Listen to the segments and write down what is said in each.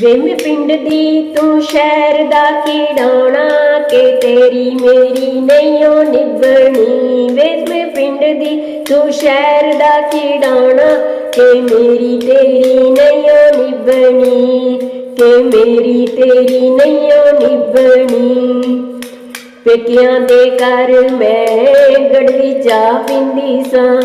ਵੇ ਪਿੰਡ ਦੀ ਤੂੰ ਸ਼ਹਿਰ ਦਾ ਕੀੜਾਉਣਾ ਕਿ ਤੇਰੀ ਮੇਰੀ ਨਹੀਂਓ ਨਿਭਣੀ। ਵੇ ਮੈਂ ਪਿੰਡ ਦੀ ਤੂੰ ਸ਼ਹਿਰ ਦਾ ਕੀੜਾਉਣਾ ਕਿ ਮੇਰੀ ਤੇਰੀ ਨਹੀਂਓ ਨਿਭਣੀ। ਕਿ ਮੇਰੀ ਤੇਰੀ ਨਹੀਂਓ ਨਿਭਣੀ। ਪੇਕਿਆਂ ਦੇ ਘਰ ਮੈਂ ਗੜਵੀ ਚਾਹ ਪੀਂਦੀ ਸਾਂ।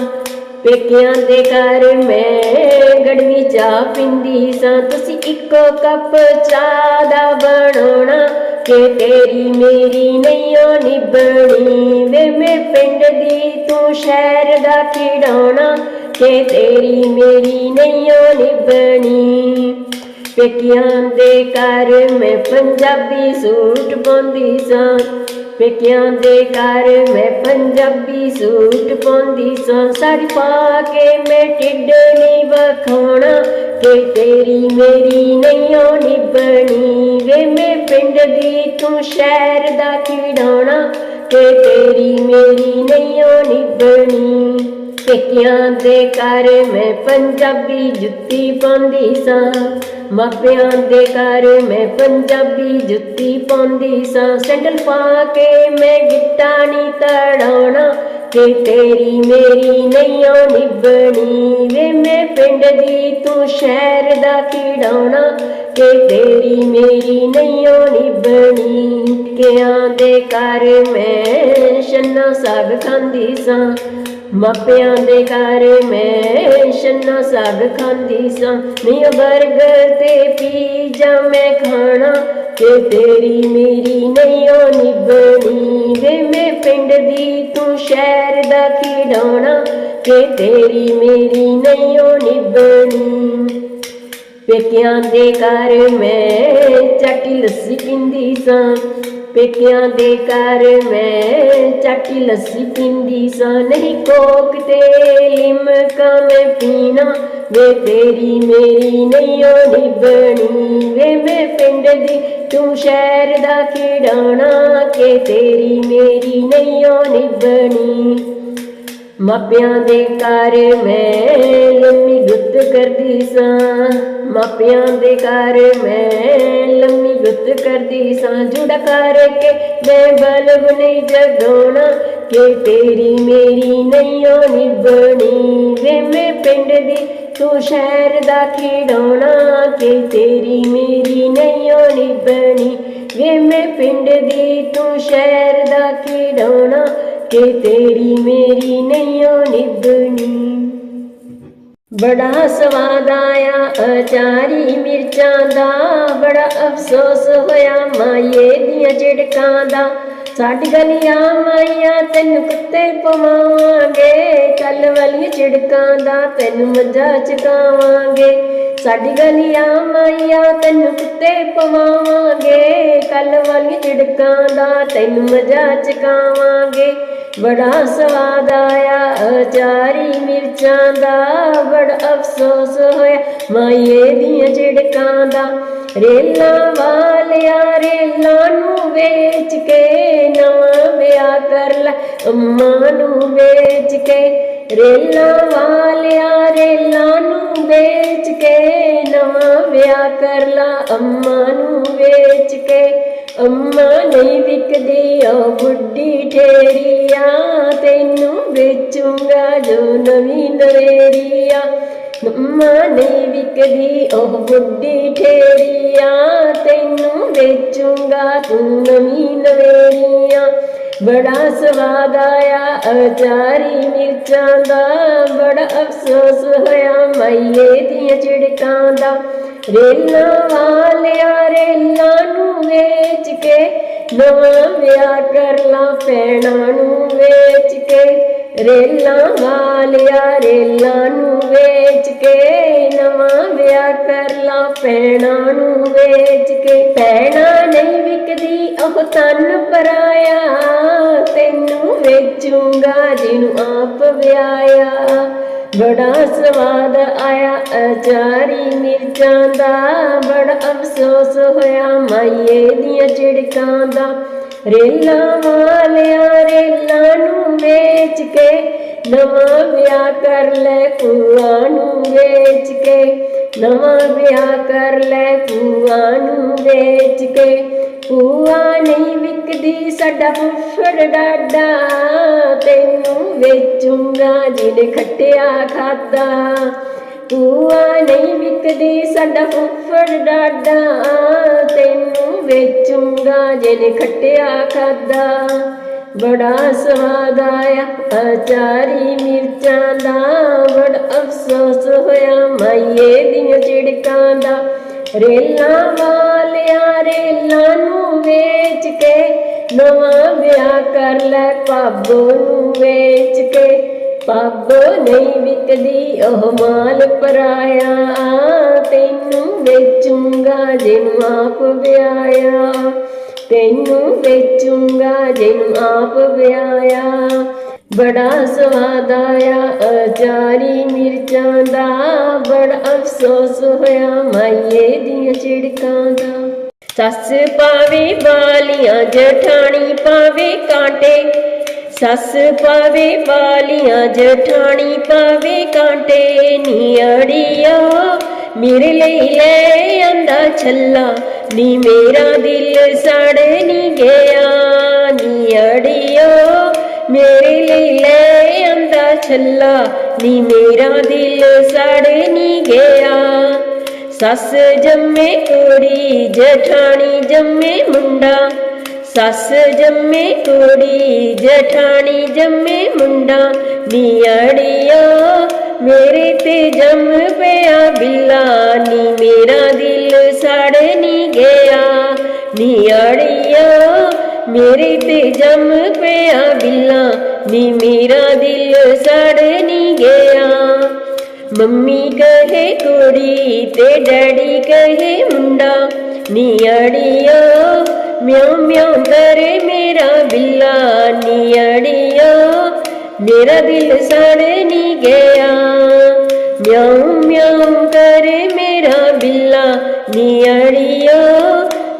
ਪੇਕਿਆਂ ਦੇ ਘਰ ਮੈਂ ਗੜਵੀ ਚਾਹ ਪੀਂਦੀ ਸਾਂ। ਤੁਸੀਂ ਇੱਕੋ ਕੱਪ ਚਾਹ ਦਾ ਬਣਾਉਣਾ ਕਿ ਤੇਰੀ ਮੇਰੀ ਨਹੀਂਓ ਨਿਭਣੀ ਵੇ, ਮੈਂ ਪਿੰਡ ਦੀ ਤੂੰ ਸ਼ਹਿਰ ਦਾ ਖਿਡਾਉਣਾ ਕਿ ਤੇਰੀ ਮੇਰੀ ਨਹੀਂਓ ਨਿਭਣੀ। ਪੇਕਿਆਂ ਦੇ ਘਰ ਮੈਂ ਪੰਜਾਬੀ ਸੂਟ ਪਾਉਂਦੀ ਸਾਂ। ਪੇਕਿਆਂ ਦੇ ਘਰ ਮੈਂ ਪੰਜਾਬੀ ਸੂਟ ਪਾਉਂਦੀ ਸਾਂ। ਸਾੜੀ ਪਾ ਕੇ ਮੈਂ ਢਿੱਡ ਨਹੀਂ ਵਖਾਉਣਾ ਕਿ ਤੇਰੀ ਮੇਰੀ ਨਹੀਂ ਨਹੀਂਓ ਨਿਭਣੀ ਵੇ। ਮੈਂ ਪਿੰਡ ਦੀ ਤੂੰ ਸ਼ਹਿਰ ਦਾ ਖਿਡਾਉਣਾ ਕਿ ਤੇਰੀ ਮੇਰੀ ਨਹੀਂਓ ਨਿਭਣੀ। ਪੇਕਿਆਂ ਦੇ ਘਰ ਮੈਂ ਪੰਜਾਬੀ ਜੁੱਤੀ ਪਾਉਂਦੀ ਸਾਂ। ਮਾਪਿਆਂ ਦੇ ਘਰ ਮੈਂ ਪੰਜਾਬੀ ਜੁੱਤੀ ਪਾਉਂਦੀ ਸਾਂ। ਸੈਂਡਲ ਪਾ ਕੇ ਮੈਂ ਗਿੱਟਾ ਨਹੀਂ ਤੜਾਉਣਾ ਕਿ ਤੇਰੀ ਮੇਰੀ ਨਹੀਂਓ ਨਿਭਣੀ ਵੇ। ਮੈਂ ਪਿੰਡ ਦੀ ਤੂੰ ਸ਼ਹਿਰ ਦਾ ਖਿਡਾਉਣਾ ਕਿ ਤੇਰੀ ਮੇਰੀ ਨਹੀਂ ਨਹੀਂਓ ਨਿਭਣੀ। ਕਿਆਂ ਦੇ ਘਰ ਮੈਂ ਛੰਨਾ ਸਾਗ ਖਾਂਦੀ ਸਾਂ। ਮਾਪਿਆਂ ਦੇ ਘਰ ਮੈਂ ਛੰਨਾ ਸਾਗ ਖਾਂਦੀ ਸਾਂ। ਮੈਂ 버ਗਰ ਤੇ ਪੀਜ਼ਾ ਮੈਂ ਖਾਣਾ ਕਿ ਤੇਰੀ ਮੇਰੀ ਨਹੀਂ ਨਹੀਂਓ ਨਿਭਣੀ ਵੇ। ਮੈਂ ਪਿੰਡ ਦੀ ਤੂੰ ਸ਼ਹਿਰ ਦਾ ਖਿਡੌਣਾ ਕਿ ਤੇਰੀ ਮੇਰੀ ਨਹੀਂ ਨਹੀਂਓ ਨਿਭਣੀ। ਪੇਕਿਆਂ ਦੇ ਘਰ ਮੈਂ ਚਾਟੀ ਲੱਸੀ ਪੀਂਦੀ ਸਾਂ। ਪੇਕਿਆਂ ਦੇ ਘਰ ਮੈਂ ਚਾਟੀ ਲੱਸੀ ਪੀਂਦੀ ਸਾਂ। ਨਹੀਂ ਕੋਕ ਤੇ ਲਿਮਕਾ ਮੈਂ ਪੀਣਾ। ਵੇ ਤੇਰੀ ਮੇਰੀ ਨਹੀਂ ਨਹੀਂਓ ਨਿਭਣੀ ਵੇ ਮੈਂ ਪਿੰਡ ਦੀ ਤੂੰ ਸ਼ਹਿਰ ਦਾ ਖਿਡਾਣਾ। ਕਿ ਤੇਰੀ ਮੇਰੀ ਨਹੀਂ ਨਹੀਂਓ ਨਿਭਣੀ ਮਾਪਿਆਂ ਦੇ ਘਰ ਮੈਂ ਲੰਮੀ ਗੁੱਤ ਕਰਦੀ ਸਾਂ। ਮਾਪਿਆਂ ਦੇ ਘਰ ਮੈਂ ਲੰਮੀ ਗੁੱਤ ਕਰਦੀ ਸਾਂ। ਜੁੜਾ ਕਰਕੇ ਮੈਂ ਬਲਬ ਨਹੀਂ ਜਗਾਉਣਾ ਕਿ ਤੇਰੀ ਮੇਰੀ ਨਹੀਂ ਨਹੀਂਓ ਨਿਭਣੀ ਵੇ ਮੈਂ ਪਿੰਡ ਦੀ ਤੂੰ ਸ਼ਹਿਰ ਦਾ ਖਿਡਾਉਣਾ ਕਿ ਤੇਰੀ ਮੇਰੀ ਨਹੀਂ ਨਹੀਂਓ ਨਿਭਣੀ ਵੇ ਮੈਂ ਪਿੰਡ ਦੀ ਤੂੰ ਸ਼ਹਿਰ ਦਾ ਖਿਡਾਉਣਾ ਕਿ ਤੇਰੀ ਮੇਰੀ ਨਹੀਂਓ ਨਿਭਣੀ। ਬੜਾ ਸਵਾਦ ਆਇਆ, ਅਚਾਰੀ ਮਿਰਚਾਂ ਦਾ। ਬੜਾ ਅਫਸੋਸ ਹੋਇਆ ਮਾਏ ਦੀਆਂ ਝਿੜਕਾਂ ਦਾ। ਸਾਡੀ ਗਲੀਆਂ ਮਾਈਆਂ ਤੈਨੂੰ ਕੁੱਤੇ ਪਵਾਵਾਂਗੇ। ਕੱਲ ਵਾਲੀ ਝਿੜਕਾਂ ਦਾ ਤੈਨੂੰ ਮਜ਼ਾ ਚਕਾਵਾਂਗੇ। ਸਾਡੀ ਗਲੀਆਂ ਮਾਈਆਂ ਤੈਨੂੰ ਕੁੱਤੇ ਪਵਾਵਾਂਗੇ। ਕੱਲ ਵਾਲੀ ਝਿੜਕਾਂ ਦਾ ਤੈਨੂੰ ਮਜ਼ਾ ਚਕਾਵਾਂਗੇ। ਬੜਾ ਸਵਾਦ ਆਇਆ ਅਚਾਰੀ ਮਿਰਚਾਂ ਦਾ ਬੜਾ ਅਫਸੋਸ ਹੋਇਆ। ਮਾਏ ਦੀਆਂ ਝਿੜਕਾਂ ਦਾ ਰੇਲਾਂ ਵਾਲਿਆ, ਰੇਲਾਂ ਨੂੰ ਵੇਚ ਕੇ ਨਵਾਂ ਵਿਆਹ ਕਰ ਲੈ। ਅੰਮਾਂ ਨੂੰ ਵੇਚ ਕੇ ਰੇਲਾਂ ਵਾਲਿਆ, ਰੇਲਾਂ ਨੂੰ ਵੇਚ ਕੇ ਨਵਾਂ ਵਿਆਹ ਕਰ ਲਾ। ਅੰਮਾਂ ਨੂੰ ਵੇਚ ਕੇ ਅੰਮਾ ਨਹੀਂ ਵਿਕਦੀ, ਉਹ ਬੁੱਢੀ ਠੇਰੀਆ। ਤੈਨੂੰ ਵੇਚੂੰਗਾ ਜੋ ਨਵੀਂ ਨਵੇਰੀਆ ਅੰਮਾ ਨਹੀਂ ਵਿਕਦੀ, ਉਹ ਬੁੱਢੀ ਠੇਰੀਆ। ਤੈਨੂੰ ਵੇਚੂੰਗਾ ਤੂੰ ਨਵੀਂ ਨਵੇਰੀਆ ਬੜਾ ਸਵਾਦ ਆਇਆ ਅਚਾਰੀ ਮਿਰਚਾਂ ਦਾ। ਬੜਾ ਅਫਸੋਸ ਹੋਇਆ ਮਾਈਏ ਦੀਆਂ ਝਿੜਕਾਂ ਦਾ। ਰੇਲਾਂ ਵਾਲਿਆ ਰੇਲਾਂ ਨੂੰ ਵੇਚ ਕੇ ਨਵਾਂ ਵਿਆਹ ਕਰ ਲਾ ਪੈਣਾ ਨੂੰ ਵੇਚ ਕੇ। ਰੇਲਾਂ ਵਾਲਿਆ ਰੇਲਾਂ ਨੂੰ ਵੇਚ ਕੇ ਨਵਾਂ ਵਿਆਹ ਕਰ ਲਾ ਪੈਣਾ ਨੂੰ ਵੇਚ ਕੇ। ਪੈਣਾ ਨਹੀਂ ਵਿਕਦੀ ਉਹ ਤਨ ਪਰਾਇਆ, ਤੈਨੂੰ ਵੇਚੂੰਗਾ ਜਿਹਨੂੰ ਆਪ ਵਿਆਹਿਆ। ਬੜਾ ਸਵਾਦ ਆਇਆ, ਅਚਾਰੀ ਮਿਰਚਾਂ ਦਾ। ਬੜਾ ਅਫਸੋਸ ਹੋਇਆ ਮਾਈਏ ਦੀਆਂ ਝਿੜਕਾਂ ਦਾ। ਰੇਲਾਂ ਵਾਲਿਆਂ ਰੇਲਾਂ ਨੂੰ ਵੇਚ ਕੇ, ਨਵਾਂ ਵਿਆਹ ਕਰ ਲੈ ਭੂਆ ਨੂੰ ਵੇਚ ਕੇ। ਨਵਾਂ ਵਿਆਹ ਕਰ ਲੈ ਭੂਆ ਨੂੰ ਵੇਚ ਕੇ। ਭੂਆ ਨਹੀਂ ਵਿਕਦੀ ਸਾਡਾ ਫੁੱਫੜ ਡਾਡਾ। ਤੈਨੂੰ ਵੇਚੂੰਗਾ ਜਿਹਨੇ ਖੱਟਿਆ ਖਾਦਾ। ਭੂਆ ਨਹੀਂ ਵਿਕਦੀ ਸਾਡਾ ਫੁੱਫੜ ਡਾਡਾ। ਤੈਨੂੰ ਵੇਚੂੰਗਾ ਜਿਹਨੇ ਖੱਟਿਆ ਖਾਦਾ। ਬੜਾ ਸਵਾਦ ਆਇਆ ਅਚਾਰੀ ਮਿਰਚਾਂ ਦਾ। ਬੜਾ ਅਫਸੋਸ ਹੋਇਆ ਮਾਈਏ ਦੀਆਂ ਝਿੜਕਾਂ ਦਾ। ਰੇਲਾਂ ਵਾਲ ਕਰ ਲੈ ਪਾਬੋ ਨੂੰ ਵੇਚ ਕੇ। ਪਾਬੋ ਨਹੀਂ ਵਿਕਦੀ ਉਹ ਮਾਲ ਪਰਾਇਆ। ਤੈਨੂੰ ਵੇਚੂੰਗਾ ਜਿਹਨੂੰ ਆਪ ਵਿਆਇਆ। ਤੈਨੂੰ ਵੇਚੂੰਗਾ ਜਿਹਨੂੰ ਆਪ ਵਿਆਇਆ। ਬੜਾ ਸਵਾਦ ਆਇਆ ਅਚਾਰੀ ਮਿਰਚਾਂ ਦਾ। ਬੜਾ ਅਫਸੋਸ ਹੋਇਆ ਮਾਈਏ ਦੀਆਂ ਝਿੜਕਾਂ ਦਾ। ਸੱਸ ਪਾਵੇ ਬਾਲੀਆਂ ਜਠਾਣੀ ਪਾਵੇ ਕਾਂਟੇ। ਸੱਸ ਪਾਵੇ ਬਾਲੀਆਂ ਜਠਾਣੀ ਪਾਵੇ ਕਾਂਟੇ। ਨੀੜੀਆ ਮੇਰੇ ਲਈ ਲੈ ਆਂਦਾ ਛੱਲਾ। ਨੀ ਮੇਰਾ ਦਿਲ ਸੜ ਨੀ ਗਿਆ। ਨੀੜੀਆ ਮੇਰੇ ਲਈ ਲੈ ਆਂਦਾ ਛੱਲਾ। ਨੀ ਮੇਰਾ ਦਿਲ ਸੜ ਨੀ ਗਿਆ। ਸੱਸ ਜੰਮੇ ਕੁੜੀ, ਜਠਾਣੀ ਜੰਮੇ ਮੁੰਡਾ। ਸੱਸ ਜੰਮੇ ਕੁੜੀ, ਜਠਾਣੀ ਜੰਮੇ ਮੁੰਡਾ। ਨੀੜੀਆ ਮੇਰੇ ਤੇ ਜੰਮ ਪਿਆ ਬਿੱਲਾ। ਨੀ ਮੇਰਾ ਦਿਲ ਸੜ ਨੀ ਗਿਆ। ਨੀੜੀਆ ਮੇਰੇ ਤੇ ਜੰਮ ਪਿਆ ਬਿੱਲਾ। ਨੀ ਮੇਰਾ ਦਿਲ ਸੜ ਮੰਮੀ ਕਹੇ ਕੁੜੀ ਤੇ ਡੈਡੀ ਕਹੇ ਮੁੰਡਾ ਨੀੜੀਆ ਮਿਉ ਮਿਉ ਕਰੇ ਮੇਰਾ ਬਿੱਲਾ ਨੀੜੀਆ ਮੇਰਾ ਦਿਲ ਸੜ ਨੀ ਗਿਆ। ਮਿਉ ਮਿਉ ਕਰੇ ਮੇਰਾ ਬਿੱਲਾ ਨੀੜੀਆ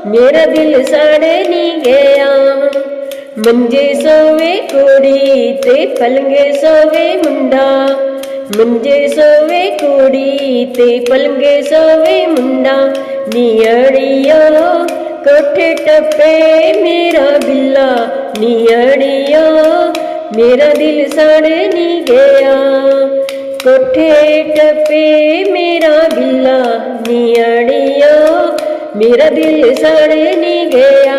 ਮੇਰਾ ਦਿਲ ਸੜ ਨੀ ਗਿਆ। ਮੰਜੇ ਸੋਵੇ ਕੁੜੀ ਤੇ ਪਲੰਗੇ ਸੋਵੇ ਮੁੰਡਾ ਮੰਜੇ ਸੋਵੇ ਕੁੜੀ ਤੇ ਪਲੰਗੇ ਸੋਵੇ ਮੁੰਡਾ ਨੀੜੀਆ ਕੋਠੇ ਟੱਪੇ ਮੇਰਾ ਬਿੱਲਾ ਨੀੜੀਆ ਮੇਰਾ ਦਿਲ ਸੜ ਨਹੀਂ ਗਿਆ। ਕੋਠੇ ਟੱਪੇ ਮੇਰਾ ਬਿੱਲਾ ਨੀੜੀਆ ਮੇਰਾ ਦਿਲ ਸੜ ਨਹੀਂ ਗਿਆ।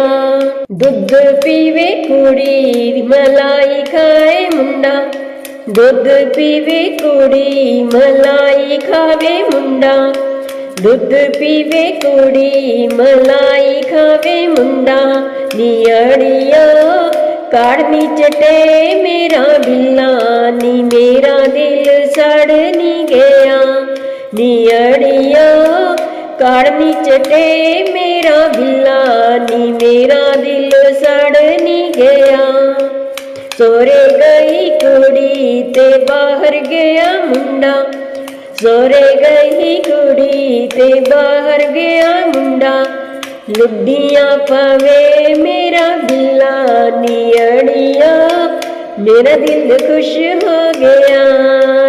ਦੁੱਧ ਪੀਵੇ ਕੁੜੀ, ਮਲਾਈ ਖਾਏ ਮੁੰਡਾ ਦੁੱਧ ਪੀਵੇ ਕੁੜੀ, ਮਲਾਈ ਖਾਵੇ ਮੁੰਡਾ। ਦੁੱਧ ਪੀਵੇ ਕੁੜੀ, ਮਲਾਈ ਖਾਵੇ ਮੁੰਡਾ। ਨੀੜੀਆ ਕਾੜਨੀ ਚਟੇ ਮੇਰਾ ਬਿੱਲਾ। ਨੀ ਮੇਰਾ ਦਿਲ ਸੜ ਨੀ ਗਿਆ। ਨੀੜੀਆ ਕਾੜਨੀ ਚਟੇ ਮੇਰਾ ਬਿੱਲਾ। ਨੀ ਮੇਰਾ ਦਿਲ ਸੜ ਨੀ ਗਿਆ। ਸੋਰੇ ਗਈ ਕੁੜੀ ਤੇ ਬਾਹਰ ਗਿਆ ਮੁੰਡਾ। ਸੋਰੇ ਗਈ ਕੁੜੀ ਤੇ ਬਾਹਰ ਗਿਆ ਮੁੰਡਾ। ਲੁੱਡੀਆਂ ਪਵੇ ਮੇਰਾ ਬਿੱਲਾ ਨੀੜੀਆ ਮੇਰਾ ਦਿਲ ਖੁਸ਼ ਹੋ ਗਿਆ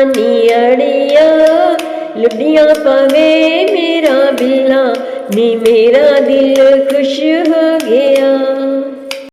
ਨੀੜੀਆ ਲੁੱਡੀਆਂ ਪਵੇ ਮੇਰਾ ਬਿੱਲਾ ਨੀ, ਮੇਰਾ ਦਿਲ ਖੁਸ਼ ਹੋ ਗਿਆ।